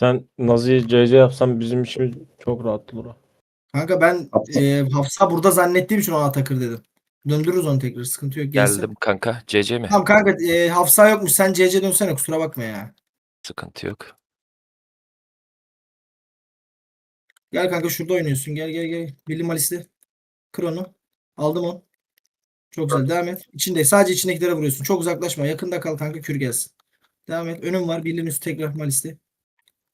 Sen Nazi'yi CC yapsan bizim işimiz çok rahat olur. Kanka ben Hafsa. e, Hafsa burada zannettiğim için ona takır dedim. Döndürürüz onu tekrar sıkıntı yok. Gelsin. Geldim kanka. CC mi? Tamam kanka e, Hafsa yokmuş sen CC dönsene kusura bakma ya. Sıkıntı yok. Gel kanka şurada oynuyorsun gel gel gel. Billy Malis'li. Kır onu. Aldım onu. Çok güzel devam et. İçinde sadece içindekilere vuruyorsun. Çok uzaklaşma. Yakında kal kanka kür gelsin. Devam et. Önüm var. Billy'nin üstü tekrar Malis'li.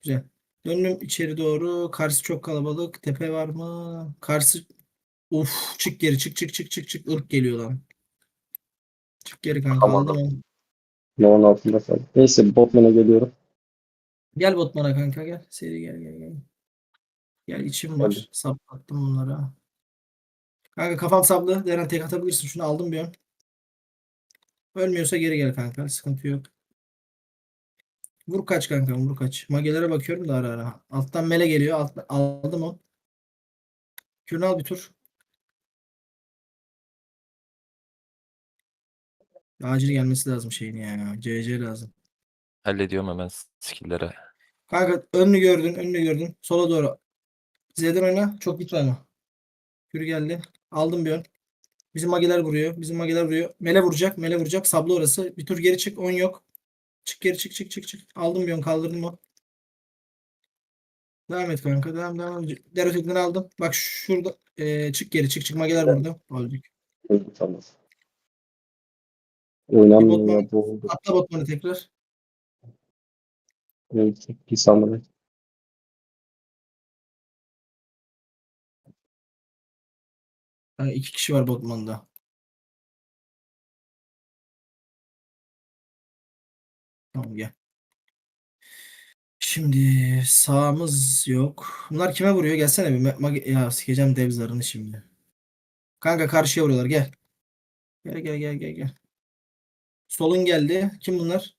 Güzel. Döndüm içeri doğru. Karşı çok kalabalık. Tepe var mı? Karşı Uf çık geri çık çık çık çık çık. Irk geliyor lan. Çık geri kanka Tamam. onu. Loğun altında kaldı. Neyse Botman'a geliyorum. Gel Botman'a kanka gel. Seri gel gel gel. Gel içim var. Hadi. Sap attım bunlara. Kanka kafam saplı. Deren tek atabilirsin. Şunu aldım bir an. Ölmüyorsa geri gel kanka. Sıkıntı yok. Vur kaç kanka vur kaç. Magelere bakıyorum da ara ara. Alttan mele geliyor. Alt, aldım o. Kürünü al bir tur. Acil gelmesi lazım şeyin ya. CC lazım. Hallediyorum hemen skill'lere. Kanka önünü gördün, önünü gördün. Sola doğru. Z'den oyna. Çok gitme ama. Yürü geldi. Aldım bir ön. Bizim mageler vuruyor. Bizim mageler vuruyor. Mele vuracak. Mele vuracak. Sablı orası. Bir tur geri çık. 10 yok. Çık geri çık çık çık çık. Aldım bir ön. Kaldırdım o. Devam et kanka. Devam devam. Derotekleri aldım. Bak şurada. Ee, çık geri çık çık. Mageler burada. Öldük. Tamam. Oynanmıyor bu oldu. Atla botmanı tekrar. Evet, Pis amına. Ha, iki kişi var botmanda. Tamam gel. Şimdi sağımız yok. Bunlar kime vuruyor? Gelsene bir. Ma- mage- ya sikeceğim devzarını şimdi. Kanka karşıya vuruyorlar. Gel. Gel gel gel gel gel. Solun geldi. Kim bunlar?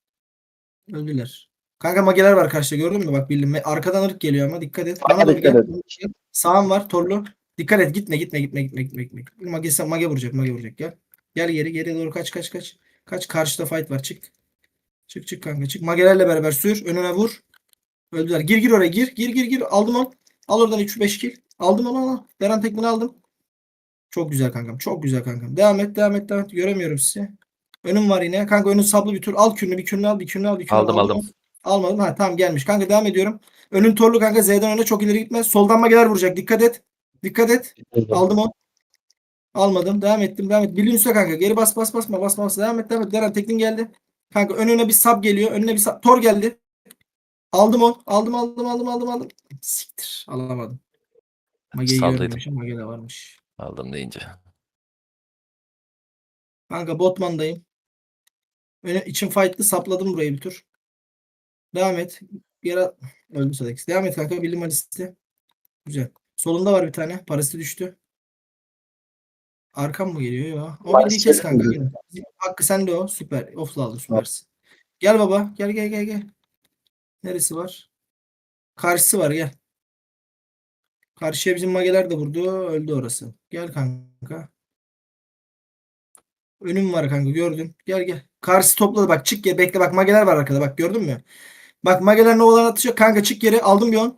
Öldüler. Kanka mageler var karşıda gördün mü? Bak bildim. Arkadan ırk geliyor ama dikkat et. Bana doğru dikkat gel. Sağım var torlu. Dikkat et gitme gitme gitme gitme gitme gitme. Mage, mage vuracak mage vuracak gel. Gel geri geri doğru kaç kaç kaç. Kaç karşıda fight var çık. Çık çık kanka çık. Magelerle beraber sür. Önüne vur. Öldüler. Gir gir oraya gir. Gir gir gir. Aldım onu. Al oradan 3-5 kill. Aldım onu al. Deren tekmini aldım. Çok güzel kankam. Çok güzel kankam. Devam et devam et devam et. Göremiyorum sizi. Önüm var yine. Kanka önün sablı bir tur. Al kürünü bir kürünü al bir kürünü al bir kürünü Aldım, al. aldım. onu. Almadım. Ha tamam gelmiş. Kanka devam ediyorum. Önün torlu kanka Z'den öne çok ileri gitme. Soldan mageler vuracak. Dikkat et. Dikkat et. Aldım o. Almadım. Devam ettim. Devam et. Bilin üstüne kanka. Geri bas bas basma. Bas bas. Devam et. Devam et. Deren teknin geldi. Kanka önüne bir sap geliyor. Önüne bir sap. Tor geldi. Aldım o. Aldım aldım aldım aldım aldım. Siktir. Alamadım. Mageyi Saldıydım. görmemişim. Mage de varmış. Aldım deyince. Kanka botmandayım. Öne, için fight'lı sapladım burayı bir tur. Devam et. Yere öldü Sadex. Devam et kanka. Bilim listi. Güzel. Solunda var bir tane. Parası düştü. Arkam mı geliyor ya? O bildiği kes kanka. Aynen. Hakkı sende o. Süper. Off'la aldı. Süpersin. Gel baba. Gel gel gel gel. Neresi var? Karşısı var gel. Karşıya bizim mageler de vurdu. Öldü orası. Gel kanka. Önüm var kanka gördün. Gel gel. Karşı topladı bak çık geri bekle bak mageler var arkada bak gördün mü? Bak mageler novadan atışıyor. Kanka çık geri aldım bir on.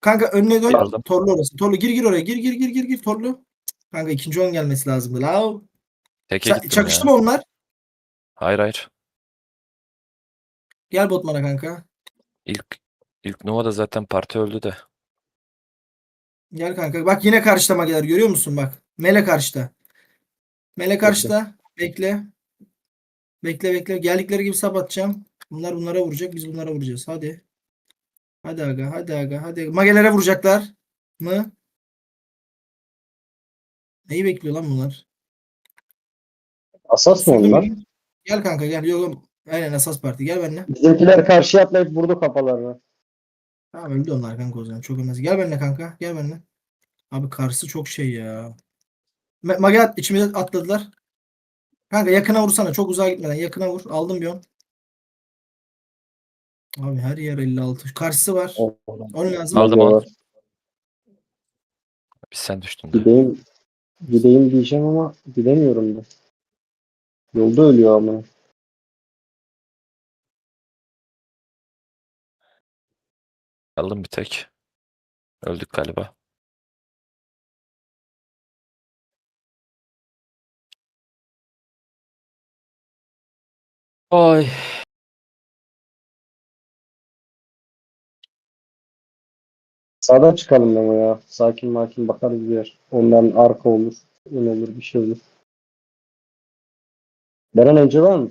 Kanka önüne dön. Aldım. Torlu orası. Torlu gir gir oraya. Gir gir gir gir gir torlu. Kanka ikinci on gelmesi lazımdı. La. Teke Sa- gittim çakıştı ya. mı onlar? Hayır hayır. Gel botmana kanka. İlk ilk Nova'da zaten parti öldü de. Gel kanka. Bak yine karşıda mageler görüyor musun bak. Mele karşıda. Mele karşıda. Bekle. Bekle bekle. Geldikleri gibi sap atacağım. Bunlar bunlara vuracak. Biz bunlara vuracağız. Hadi. Hadi aga. Hadi aga. Hadi. Magelere vuracaklar mı? Neyi bekliyor lan bunlar? Asas mı onlar? Gel kanka gel. Yok. Aynen esas parti. Gel benimle. Bizimkiler karşıya atlayıp vurdu kafalarına. Tamam öldü onlar kanka o zaman. Çok ölmez. Gel benimle kanka. Gel benimle. Abi karşısı çok şey ya. Ma- Mage at, içimize atladılar. Kanka yakına vursana. Çok uzağa gitmeden. Yakına vur. Aldım bir on. Abi her yer 56. Karşısı var. Oh, Onun lazım. Aldım onu. Biz sen düştün de. Gideyim, gideyim diyeceğim ama gidemiyorum da. Yolda ölüyor ama. Kaldım bir tek. Öldük galiba. Ay. Sağdan çıkalım Memo ya. Sakin makin bakarız bir yer. Ondan arka olur. Ön olur bir şey olur. Beren önce var mı?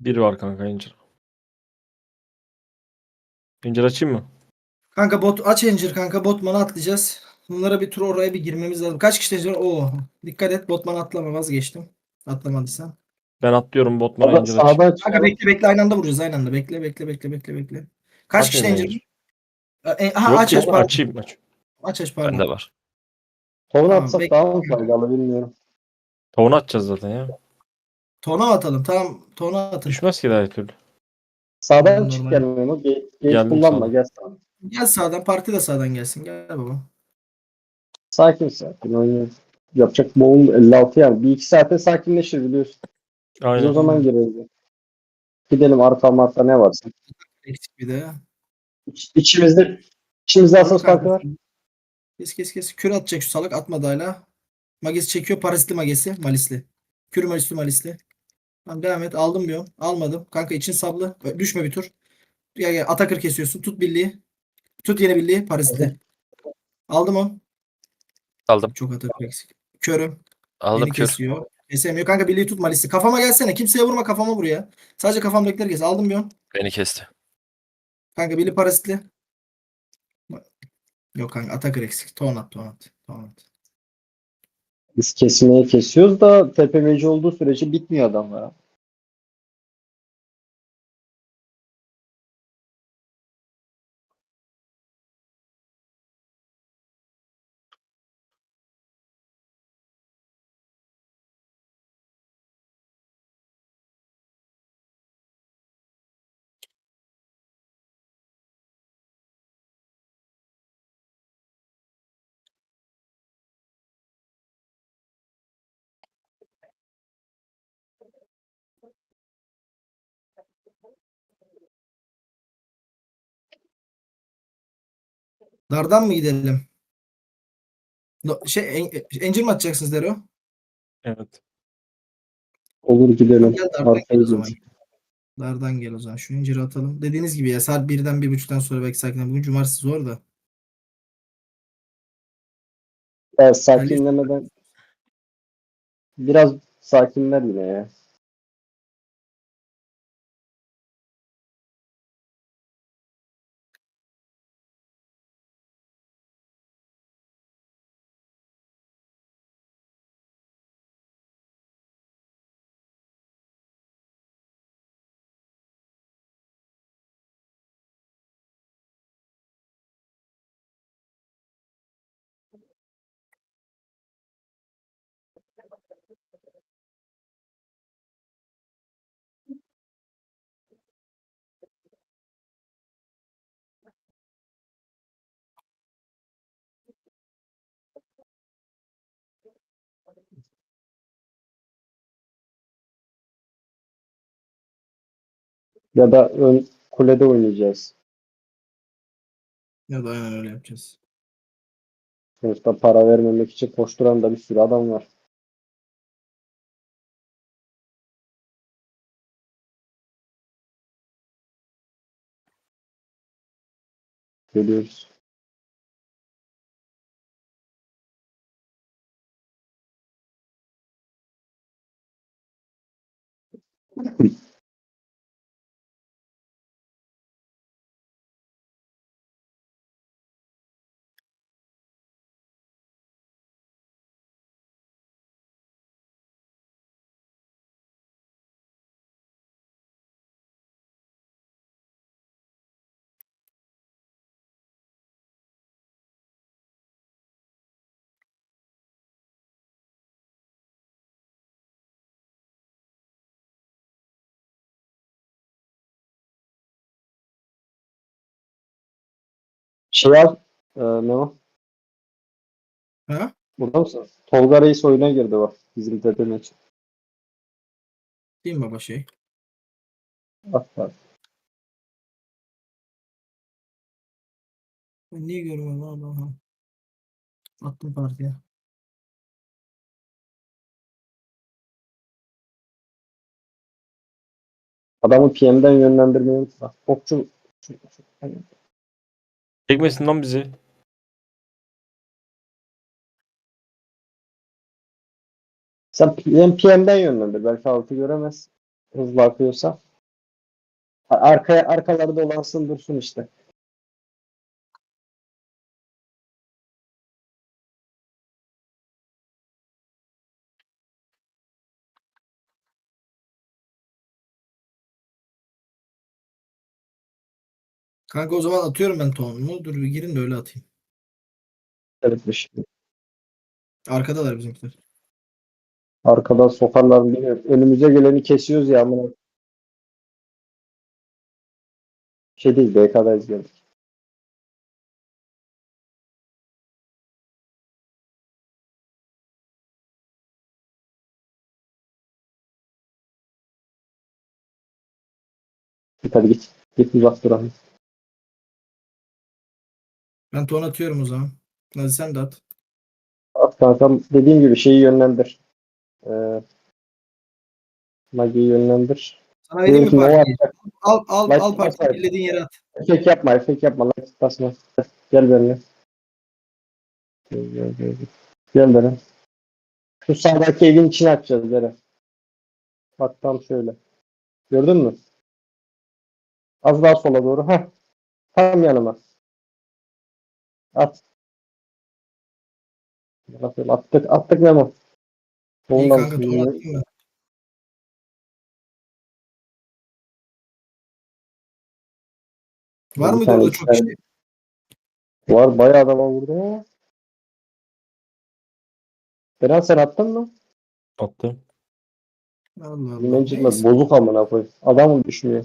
Bir var kanka incir. İncir açayım mı? Kanka bot aç Encir kanka botman'a atlayacağız. Bunlara bir tur oraya bir girmemiz lazım. Kaç kişi var? Oo. Dikkat et botman atlama vazgeçtim. Atlamadıysan. Ben atlıyorum botmana Sağdan, incir açayım. Kanka çıkalım. bekle bekle aynı anda vuracağız aynı anda. Bekle bekle bekle bekle bekle. Kaç kişi Encir? incir. E, aha, Yok aç aç pardon. açayım aç. Aç aç pardon. Bende var. Tamam, atsak bekle. daha mı faydalı bilmiyorum. Tavuğunu atacağız zaten ya. Tona atalım? Tamam tona atın. Düşmez ki daha her türlü. Sağdan Normal. çık gel Memo. Ge- Geç Geldim kullanma sağdan. gel sağdan. Gel sağdan parti de sağdan gelsin. Gel baba. Sakin sakin oynayalım. Yapacak boğum 56 yani. Bir iki saate sakinleşir biliyorsun. Biz Aynen. o zaman gireriz. Gidelim arka marka ne varsa. Eksik bir de. İç, içimizde içimizde asas Kanka, farkı var. Kes kes kes. Kür atacak şu salak atmadı hala. Magesi çekiyor. Parazitli magesi. Malisli. Kür malisli malisli. Tamam devam et. Aldım on. Almadım. Kanka için sablı. Düşme bir tur. Gel. Atakır kesiyorsun. Tut birliği. Tut yeni birliği. Parazitli. Aldım on. Aldım. Çok atakır eksik. Körüm. Aldım Beni kür. kesiyor. Kesemiyor. Kanka birliği tut malisli. Kafama gelsene. Kimseye vurma kafama vur ya. Sadece kafamdakileri kes. Aldım on. Beni kesti. Kanka birliği parazitli. Yok kanka atakır eksik. Ton at ton at. Ton at. Biz kesmeye kesiyoruz da tepemeci olduğu sürece bitmiyor adamlar. Dardan mı gidelim? No, şey en, Encir mi atacaksınız Dero? Evet. Olur gidelim. Gel dardan gel o zaman. Dardan gel o zaman. Şu inciri atalım. Dediğiniz gibi ya saat 1'den 1.30'dan sonra belki sakin. Bugün cumartesi zor da. Evet, sakinlemeden biraz sakinler yine ya. Ya da ön kulede oynayacağız. Ya da aynen öyle yapacağız. Sonuçta para vermemek için koşturan da bir sürü adam var. Görüyoruz. Şey al. E, ne o? Ha? Burada mısın? Tolga Reis oyuna girdi bak. Bizim tepemeç. Değil mi baba şey? Bak bak. Ben niye görmüyorum abi? Aha. Attım partiye. Adamı PM'den yönlendirmeyi unutma. Okçu şu- şu- Çekmesin lan bizi. Sen PM, PM'den yönlendir. Belki altı göremez. Hızlı akıyorsa. Arkaya arkalarda olansın dursun işte. Kanka o zaman atıyorum ben tohumu. Dur bir girin de öyle atayım. Evet bir şey. Arkadalar bizimkiler. Arkadan sokarlar bilmiyorum. Önümüze geleni kesiyoruz ya amına. Şey değil BK'dayız geldik. Git hadi git. Git uzak duralım. Ben ton atıyorum o zaman. Nazi sen de at. At kankam dediğim gibi şeyi yönlendir. Ee, Magi'yi yönlendir. Sana vereyim mi Diyorum ki ne partiyi? yapacak? Al al Light al partiyi. basar. Bildiğin yere at. Fake yapma, fake yapma. Like basma. Gel benimle. Gel, gel, gel. Gel benimle. Şu sağdaki evin içine açacağız Beren. Bak tam şöyle. Gördün mü? Az daha sola doğru. Heh. Tam yanıma. At. Attık, attık, attık Memo. İyi Ondan kanka sonra-. Var Bir mıydı tane orada çok şey? Var bayağı adama vurdu ya. Beren sen attın mı? Attım. Allah Allah. Bilmem Neyse. bozuk amına koy. Adam mı düşmüyor?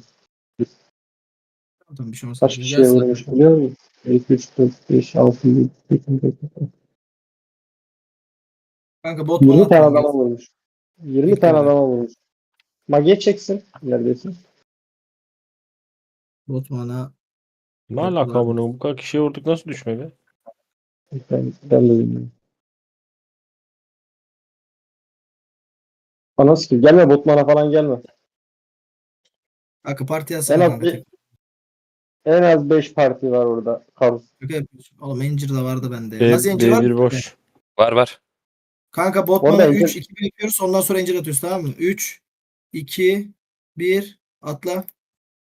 Tamam, bir şey olmaz. Kaç Gel kişiye vurmuş biliyor musun? 2, 3, 4, 5, 6, 7, 8, 9, 10. Kanka bot 20 bana tane adama vurmuş. 20 İlk tane adama vurmuş. Magiye çeksin. Neredesin? Bot bana. Ne alaka lan. bunu? Bu kadar kişiye vurduk nasıl düşmedi? Ben, ben de bilmiyorum. Anas ki gelme botmana falan gelme. Kanka parti En yazsana az, kanka. En az 5 parti var orada. Kal. Şaka yapıyorsun. Oğlum Angel da vardı bende. B, Nasıl Angel var? B1 boş. Var var. Kanka bot Orada bana Angel- 3 2 1 yapıyoruz. Ondan sonra Angel atıyoruz tamam mı? 3 2 1 atla.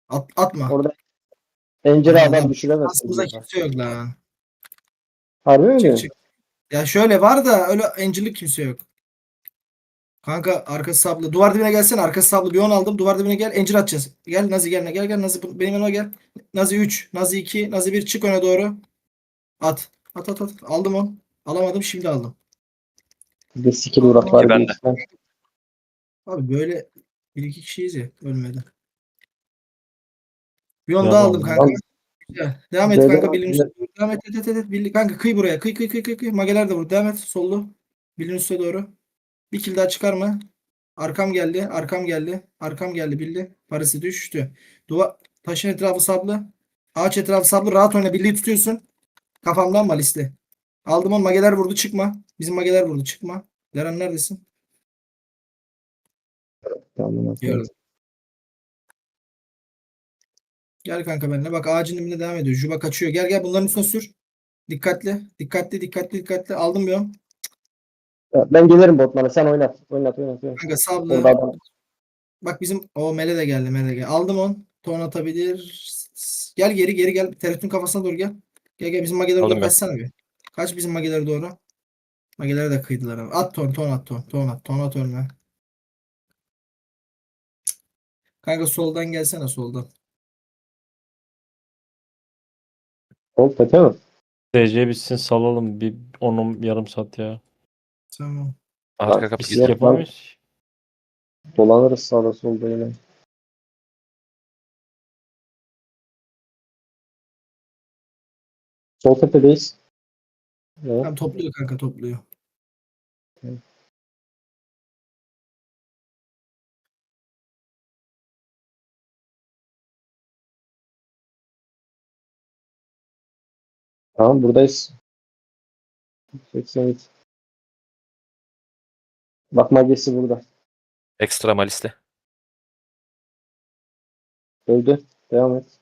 At, atma. Orada Aynen. adam düşüremez. Aslında kimse yok lan. Harbi mi Çık diyorsun? çık. Ya şöyle var da öyle Angel'lik kimse yok. Kanka arkası sablı. Duvar dibine gelsene. Arkası sablı. Bir 10 aldım. Duvar dibine gel. Angel atacağız. Gel Nazi gel. Gel gel Nazi. Benim yanıma gel. Nazi 3. Nazi 2. Nazi 1. Çık öne doğru. At. At at at. Aldım onu. Alamadım. Şimdi aldım. Bir de skill uğrak var. Ben de. Abi böyle bir iki kişiyiz ya. Ölmedi. Bir Ya daha aldım kanka. Güzel. Devam et kanka. Bilin üstüne doğru. Devam et et et et. et. Kanka kıy buraya. Kıy kıy kıy kıy. kıy. Mageler de vur. Devam et. Sollu. Bilin üstüne doğru. Bir kill daha çıkar mı? Arkam geldi. Arkam geldi. Arkam geldi. Billi. Parası düştü. Duva taşın etrafı sablı. Ağaç etrafı sablı. Rahat oyna. Billiyi tutuyorsun. Kafamdan malisli. Aldım onu. Mageler vurdu. Çıkma. Bizim mageler vurdu. Çıkma. Deren neredesin? Tamam, Gördüm. Gel kanka benimle. Bak ağacın dibinde devam ediyor. Juba kaçıyor. Gel gel bunların üstüne sür. Dikkatli. Dikkatli dikkatli dikkatli. Aldım bir on. Ben gelirim botmana. Sen oynat. Oynat oynat. oynat. Kanka adam. Bak bizim o mele de geldi mele de geldi. Aldım on. Ton atabilir. Gel geri geri gel. Tereddütün kafasına doğru gel. Gel gel bizim magelere doğru kaçsana bir. Kaç bizim magelere doğru. Magelere de kıydılar abi. At ton ton at ton. Ton at. Ton at önüne. Kanka soldan gelsene soldan. Ol tepe mi? DC bitsin salalım bir 10 yarım saat ya. Tamam. Arka kapı biz Biz gidiyor. yap- yapamayız. Dolanırız sağda solda yine. Sol tepedeyiz. Evet. Tamam topluyor kanka topluyor. Tamam buradayız. 83. Bak magesi burada. Ekstra maliste. Öldü. Devam et.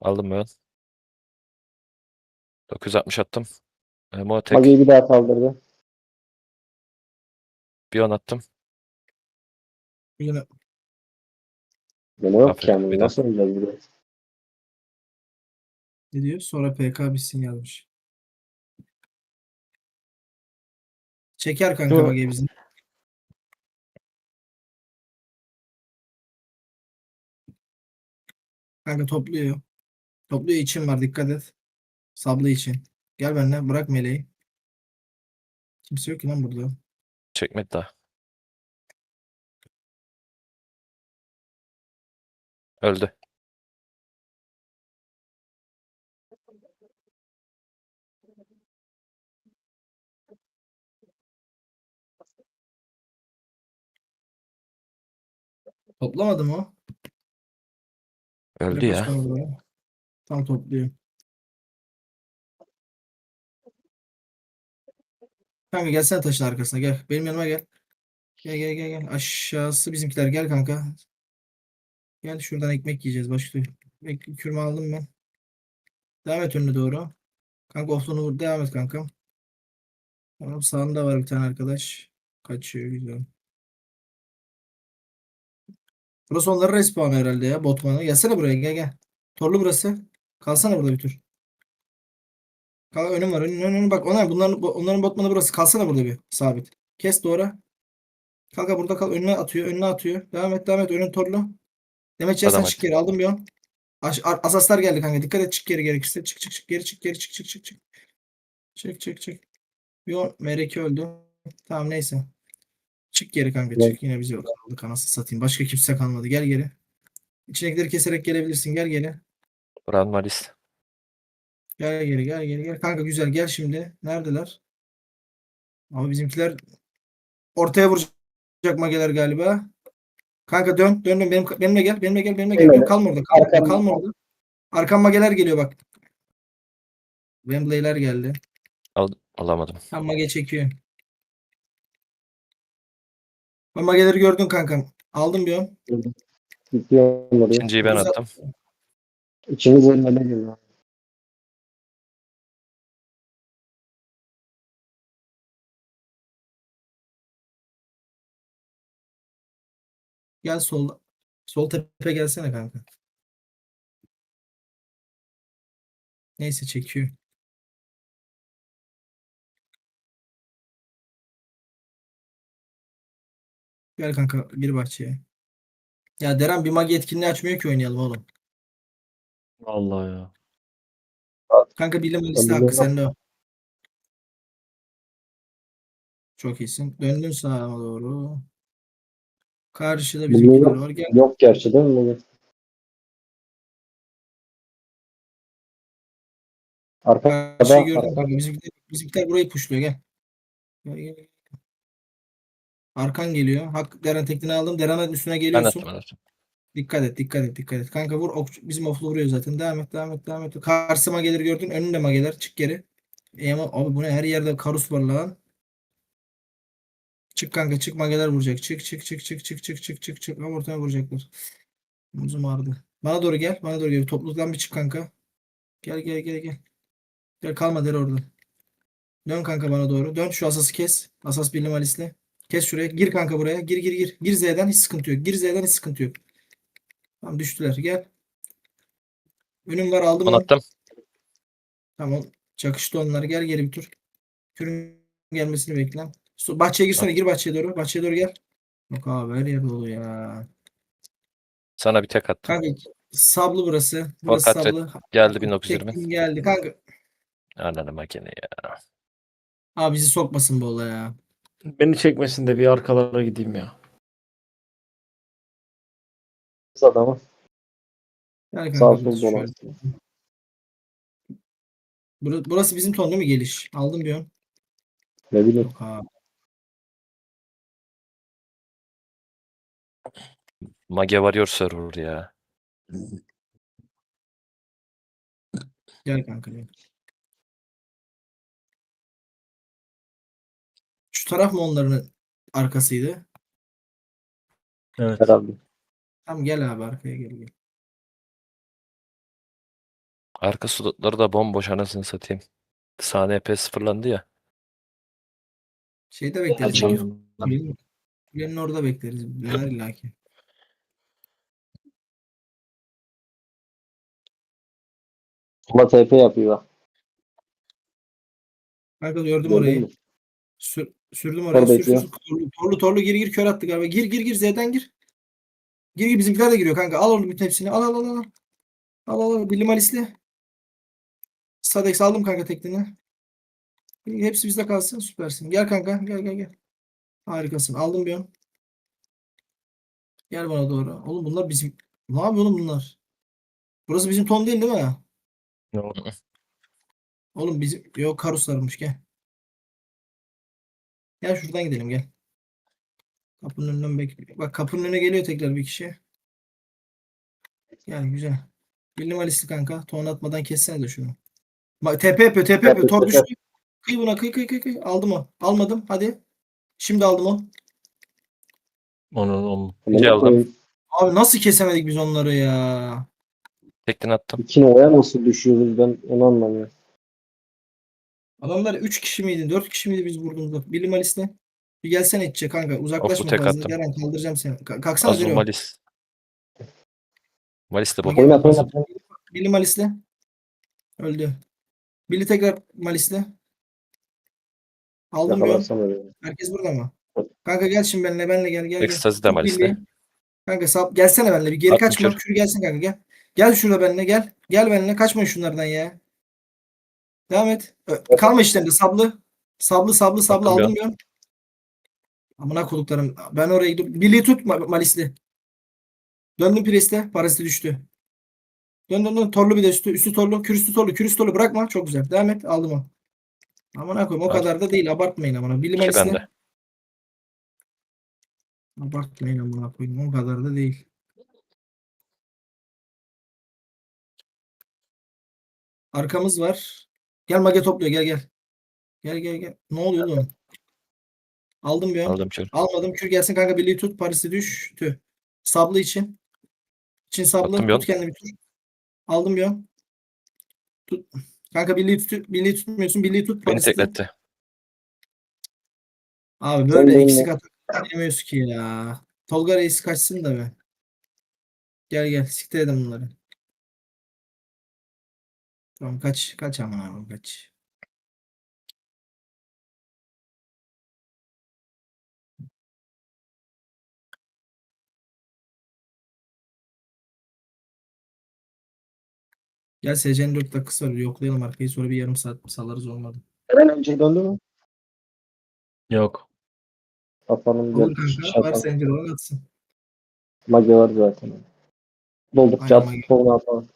Aldım ben. 960 attım. Emo tek. Mageyi bir daha kaldırdı. Bir on attım. Yine Yine yok Aferin, bir daha. Nasıl öleceğiz buraya? ne diyor? Sonra PK bitsin yazmış. Çeker kanka Yo. Mage bizim. Kanka topluyor. Topluyor için var dikkat et. Sablı için. Gel benimle bırak meleği. Kimse yok ki lan burada. Çekmedi daha. Öldü. Toplamadı mı o? Öldü ya. oraya. Tam topluyor. Kanka gelsene taşın arkasına gel. Benim yanıma gel. Gel gel gel gel. Aşağısı bizimkiler gel kanka. Gel şuradan ekmek yiyeceğiz başlıyor. Ekmek kürme aldım ben. Devam et önüne doğru. Kanka offlane'ı vur. Devam et kanka. Tamam sağında var bir tane arkadaş. Kaçıyor güzel. Burası onların respawn'ı herhalde ya. Botman'ı. Gelsene buraya gel gel. Torlu burası. Kalsana burada bir tur. Kal önüm var. Önün önün bak. Onlar bunların onların botmanı burası. Kalsana burada bir sabit. Kes doğru. Kanka burada kal. Önüne atıyor. Önüne atıyor. Devam et devam et. Önün torlu. Demet Adam çık geri. Aldım bir on. Ar- Asaslar geldi kanka. Dikkat et çık geri gerekirse. Çık çık çık. Geri çık geri çık çık çık çık. Çık çık çık. Bir on. Mereke öldü. Tamam neyse. Çık geri kanka. Çık. Yine bizi kaldık. Anasını satayım. Başka kimse kalmadı. Gel geri. İçindekileri keserek gelebilirsin. Gel geri. Buran malist. Gel geri gel geri gel. Kanka güzel gel şimdi. Neredeler? Ama bizimkiler ortaya vuracak mageler galiba. Kanka dön dön dön benim benimle gel benimle gel benimle gel. Evet. Kalma orada. Kalma, Arkam- kalma orada. Arkam mageler geliyor bak. Wembley'ler geldi. Al alamadım. Tam mage çekiyor. Ben mageleri gördün kankam. Aldım bir on. Oraya. İkinciyi ben Güzel. attım. İçimiz ölmene geliyor. Gel solda. Sol tepe gelsene kanka. Neyse çekiyor. Gel kanka bir bahçeye. Ya Deren bir magi etkinliği açmıyor ki oynayalım oğlum. Vallahi ya. Kanka bilim liste hakkı sende o. Çok iyisin. Döndün sağa doğru. Karşıda bizimkiler Biliyorum. var. Gel. Yok gerçi değil mi? Arkada Karşıyı gördüm kanka. Bizimkiler, bizimkiler burayı puşluyor. Gel. Gel, gel, gel. Arkan geliyor. Hak Deren tekniğini aldım. Deren'in üstüne Ben geliyorsun. attım ben attım. Dikkat et, dikkat et, dikkat et. Kanka vur. ok- bizim oflu vuruyor zaten. Devam et, devam et, devam et. Karşı mageleri gördün. Önünde mageler. Çık geri. E ama abi bu ne? Her yerde karus var lan. Çık kanka çık mageler vuracak. Çık çık çık çık çık çık çık çık çık. Ama ortaya vuracaklar. Omuzum ağrıdı. Bana doğru gel. Bana doğru gel. Topluluktan bir çık kanka. Gel gel gel gel. Gel kalma der orada. Dön kanka bana doğru. Dön şu asası kes. Asas birli malisle. Kes şuraya. Gir kanka buraya. Gir gir gir. Gir Z'den hiç sıkıntı yok. Gir Z'den hiç sıkıntı yok. Tamam düştüler. Gel. Önüm var aldım On onu. attım. Tamam. Çakıştı onlar. Gel geri bir tur. Kürün gelmesini bekle. Bahçeye girsene. Gir bahçeye doğru. Bahçeye doğru gel. Yok abi her yer dolu ya. Sana bir tek attım. Kanka sablı burası. Burası katret- sablı. Geldi 1920. Çektim geldi. Kanka. Anladım makine ya. Abi bizi sokmasın bu olaya ya. Beni çekmesin de bir arkalara gideyim ya. adamı. Gel Sağ sol. Bura- Burası bizim ton değil mi geliş? Aldım bir. Ne bileyim. Yok. Mage varıyor server ya. Gel kanka gel. Taraf mı onların arkasıydı? Evet. Herhalde. Tamam gel abi arkaya gel gel. Arka slotları da bomboş anasını satayım. Sahne epey sıfırlandı ya. Şeyde bekleriz. Açalım. Kulenin, kulenin orada bekleriz. Neler illaki. Ama TP yapıyor bak. Kanka gördüm Gördün orayı. mü? Sür, sürdüm oraya. Sür, sür, sür. Torlu, torlu torlu gir gir kör attı galiba. Gir gir gir Z'den gir. Gir gir bizimkiler de giriyor kanka. Al onu bütün hepsini. Al al al al. Al al al. Billy Malisli. Sadex aldım kanka tekniğini. Hepsi bizde kalsın. Süpersin. Gel kanka. Gel gel gel. Harikasın. Aldım bir an. Gel bana doğru. Oğlum bunlar bizim. Ne yapıyor oğlum bunlar? Burası bizim ton değil değil mi? Oldu? Oğlum bizim. Yok karuslarmış gel. Gel şuradan gidelim gel. Kapının önünden bekliyor. Bak kapının önüne geliyor tekrar bir kişi. Yani güzel. Bildim Alice'li kanka. Ton atmadan kessene de şunu. Bak TP yapıyor TP yapıyor. Tepe, Tor düştü. Kıy buna kıy kıy kıy kıy. Aldım o. Almadım. Hadi. Şimdi aldım o. Onun onun. İki aldım. Abi nasıl kesemedik biz onları ya? Tekten attım. İki Nova'ya nasıl düşüyoruz ben onu anlamıyorum. Adamlar 3 kişi miydi? 4 kişi miydi biz vurduğumuzda? Bilim Alice'le. Bir gelsene içe kanka. Uzaklaşma tek fazla. attım. Eren kaldıracağım seni. Ka- Kalksana Azul Zero. Malis. Malis de Oynat oynat. oynat. Billy Malis'le. Öldü. Billy tekrar Malis'le. Aldım an. Yakalarsam öyle. Herkes burada mı? Kanka gel şimdi benimle benimle gel gel. gel. Ekstazi de Tut. Billy'yi. Kanka sap gelsene benimle bir geri Attım kaçma. kür. Kür gelsin kanka gel. Gel şurada benimle gel. Gel benimle kaçma şunlardan ya. Devam et. Ö- Kalma işlerinde sablı. Sablı sablı sablı aldım bir an. Amına koduklarım. Ben oraya gidiyorum. Billy'yi tut Ma- Malis'li. Döndüm Priest'e. Parası düştü. Dön dön dön. Torlu bir de üstü. Üstü torlu. Kürüstü torlu. Kürüstü torlu. Bırakma. Çok güzel. Devam et. Aldım o. Amına koyayım. O Al. kadar da değil. Abartmayın amına. Billy İki Malis'le. bende. Abartmayın amına koyayım. O kadar da değil. Arkamız var. Gel mage topluyor. Gel gel. Gel gel gel. Ne oluyor oğlum? Aldım bir an. Aldım kör. Almadım. Kür gelsin kanka. Birliği tut. Paris'i düştü. Sablı için. İçin sablı. Attım bir Tut kendini bir tur. Aldım bir an. Tut. Kanka birliği, tut, birliği tutmuyorsun. Birliği tut. Beni Paris'i. tekletti. Abi böyle eksik atak yemiyoruz ki ya. Tolga Reis kaçsın da be. Gel gel siktir edin bunları. Tamam kaç kaç aman abi kaç. Gel SC'nin 4 dakikası var. Yoklayalım arkayı sonra bir yarım saat salarız olmadı. Eren önce döndü mü? Yok. Atalım. Olur kanka. Var sence olan atsın. Mage var zaten. Doldukça Aynen, at. mage. Sonra atalım.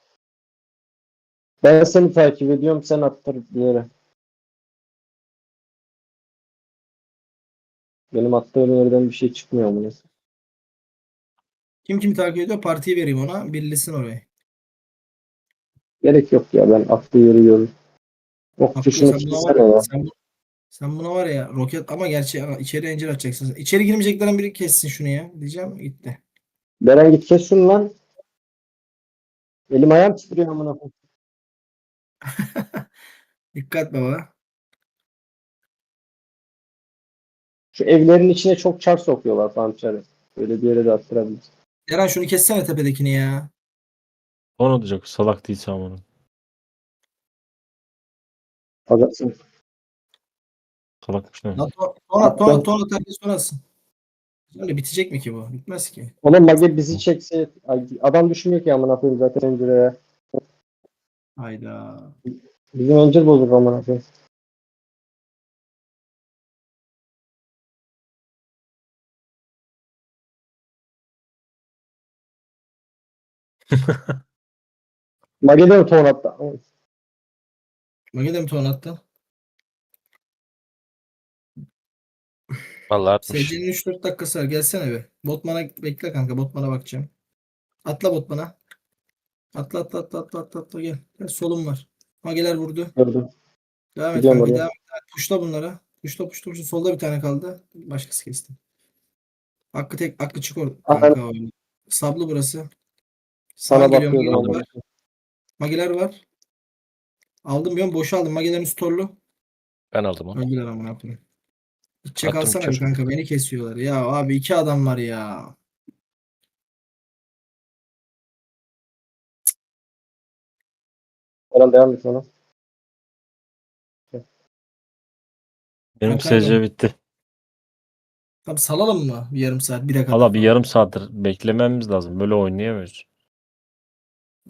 Ben seni takip ediyorum. Sen attır bir yere. Benim attığım yerden bir şey çıkmıyor mu? neyse. Kim kimi takip ediyor? Partiyi vereyim ona. Birlesin oraya. Gerek yok ya. Ben attığı yeri görüyorum. Ok Hakkı, sen buna var ya, sen, bu- sen buna var ya roket ama gerçi içeri encir atacaksın. İçeri girmeyeceklerin biri kessin şunu ya. Diyeceğim gitti. Beren git kes şunu lan. Elim ayağım titriyor amına koyayım. Dikkat baba. Şu evlerin içine çok çar sokuyorlar pançarı. Böyle bir yere de attırabiliriz. Eren şunu kessene tepedekini ya. Onu diyecek. Salak değilse ama. Azatsın. Salakmış ne? Lan to- Ton ton ton at herkes ton atsın. Öyle bitecek mi ki bu? Bitmez ki. Oğlum Mage bizi çekse Ay, adam düşmüyor ki amına koyayım zaten önceye. Hayda. Bizim öncel bozuk amına koyayım. Mage de mi ton attı? Mage de mi ton attı? Vallahi atmış. SC'nin 3-4 dakikası var. Gelsene be. Botman'a bekle kanka. Botman'a bakacağım. Atla Botman'a. Atla atla atla atla atla, atla gel. Gel solum var. Mageler vurdu. Gördüm. Devam et Gidiyorum kanka oraya. devam et. Puşla bunlara. Puşla puşla puşla. Solda bir tane kaldı. Başkası kesti. Hakkı tek hakkı çık or Aha. kanka oyunu. Sablı burası. Sana bakıyorum. Mageler abi. var. Mageler var. Aldım ben boşa aldım. Magelerin üstü torlu. Ben aldım onu. Öldüler amına koyayım. İçecek Attım alsana bir çocuk. kanka beni kesiyorlar. Ya abi iki adam var ya. Eren devam et ona. Benim Kanka. SC bitti. Tamam salalım mı? Bir yarım saat. Bire kadar. Valla bir falan. yarım saattir beklememiz lazım. Böyle oynayamıyoruz.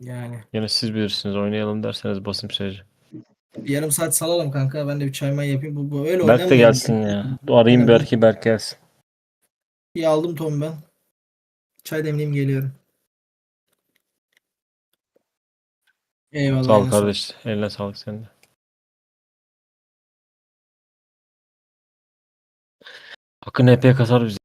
Yani. Yine siz bilirsiniz oynayalım derseniz basayım SC. Bir yarım saat salalım kanka. Ben de bir çay may yapayım. Bu, bu öyle Berk de oynanmıyor. gelsin ya. Arayayım. Berk'i Berk gelsin. Bir aldım Tom ben. Çay demleyeyim geliyorum. Eyvallah. Sağ ol kardeş. Eline sağlık senin de. Hakkı NP kasar bizi.